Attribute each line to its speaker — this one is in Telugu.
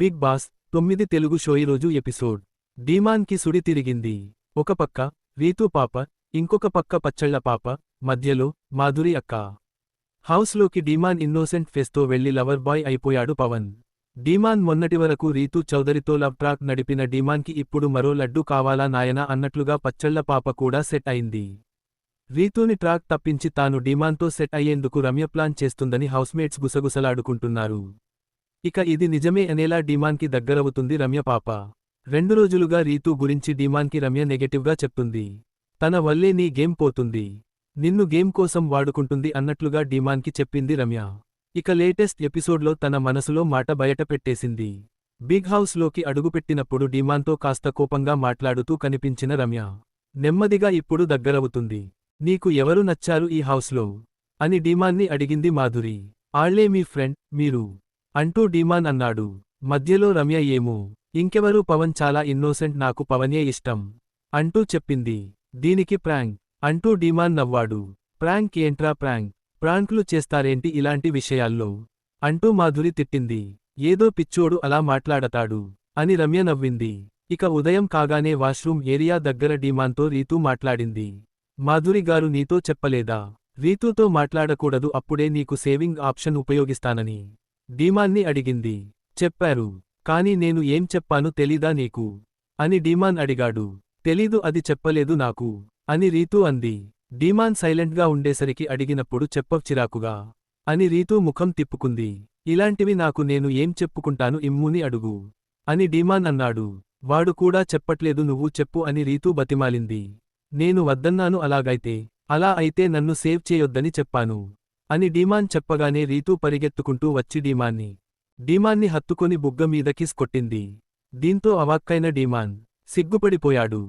Speaker 1: బిగ్ బాస్ తొమ్మిది తెలుగు షో ఈరోజు ఎపిసోడ్. డీమాన్కి సుడి తిరిగింది. ఒక పక్క పాప ఇంకొక పక్క పచ్చళ్ళ పాప మధ్యలో మాధురి అక్క. హౌస్లోకి డీమాన్ ఇన్నోసెంట్ ఫెస్తో వెళ్ళి లవర్ బాయ్ అయిపోయాడు పవన్. డీమాన్ మొన్నటి వరకు రీతూ చౌదరితో లవ్ ట్రాక్ నడిపిన డీమాన్కి ఇప్పుడు మరో లడ్డు కావాలా నాయనా అన్నట్లుగా పచ్చళ్ళ పాప కూడా సెట్ అయింది. రీతూని ట్రాక్ తప్పించి తాను డీమాన్తో సెట్ అయ్యేందుకు రమ్య ప్లాన్ చేస్తుందని హౌస్మేట్స్ గుసగుసలాడుకుంటున్నారు. ఇక ఇది నిజమే అనేలా డీమాన్కి దగ్గరవుతుంది రమ్య పాప. రెండు రోజులుగా రీతూ గురించి డీమాన్కి రమ్య నెగటివ్గా చెప్తుంది. తన వల్లే నీ గేమ్ పోతుంది. నిన్ను గేమ్ కోసం వాడుకుంటుంది అన్నట్లుగా డీమాన్కి చెప్పింది రమ్య. ఇక లేటెస్ట్ ఎపిసోడ్లో తన మనసులో మాట బయట పెట్టేసింది. బిగ్ హౌస్లోకి అడుగుపెట్టినప్పుడు డీమాన్తో కాస్త కోపంగా మాట్లాడుతూ కనిపించిన రమ్య. నెమ్మదిగా ఇప్పుడు దగ్గరవుతుంది. నీకు ఎవరు నచ్చారు ఈ హౌస్లో? అని డీమాన్ని అడిగింది మాధురి. ఆళ్ళే మీ ఫ్రెండ్ మీరు. అంటూ డీమాన్ అన్నాడు. మధ్యలో రమ్య ఏమో ఇంకెవరూ పవన్ చాలా ఇన్నోసెంట్ నాకు పవనే ఇష్టం అంటూ చెప్పింది. దీనికి ప్రాంక్ అంటూ డీమాన్ నవ్వాడు. ప్రాంక్ ఏంట్రా ప్రాంక్? ప్రాంక్లు చేస్తారేంటి ఇలాంటి విషయాల్లో? అంటూ మాధురి తిట్టింది. ఏదో పిచ్చోడు అలా మాట్లాడతాడు అని రమ్య నవ్వింది. ఇక ఉదయం కాగానే వాష్రూమ్ ఏరియా దగ్గర డీమాన్తో రీతూ మాట్లాడింది. మాధురి గారు నీతో చెప్పలేదా? రీతూతో మాట్లాడకూడదు అప్పుడే నీకు సేవింగ్ ఆప్షన్ ఉపయోగిస్తానని. డీమాన్ని అడిగింది. చెప్పారు. కాని నేను ఏం చెప్పాను తెలీదా నీకు? అని డీమాన్ అడిగాడు. తెలీదు అది చెప్పలేదు నాకు. అని రీతూ అంది. డీమాన్ సైలెంట్గా ఉండేసరికి అడిగినప్పుడు చెప్పవ్ చిరాకుగా. అని రీతూ ముఖం తిప్పుకుంది. ఇలాంటివి నాకు నేను ఏం చెప్పుకుంటాను ఇమ్ముని అడుగు. అని డీమాన్ అన్నాడు. వాడు కూడా చెప్పట్లేదు నువ్వు చెప్పు అని రీతూ బతిమాలింది. నేను వద్దన్నాను అలాగైతే. అలా అయితే నన్ను సేవ్ చేయొద్దని చెప్పాను. అని డీమాన్ చెప్పగానే రీతూ పరిగెత్తుకుంటూ వచ్చి డీమాన్ని డీమాన్ని హత్తుకొని బుగ్గ మీద కిస్ కొట్టింది. దీంతో అవాక్కైన డీమాన్ సిగ్గుపడిపోయాడు.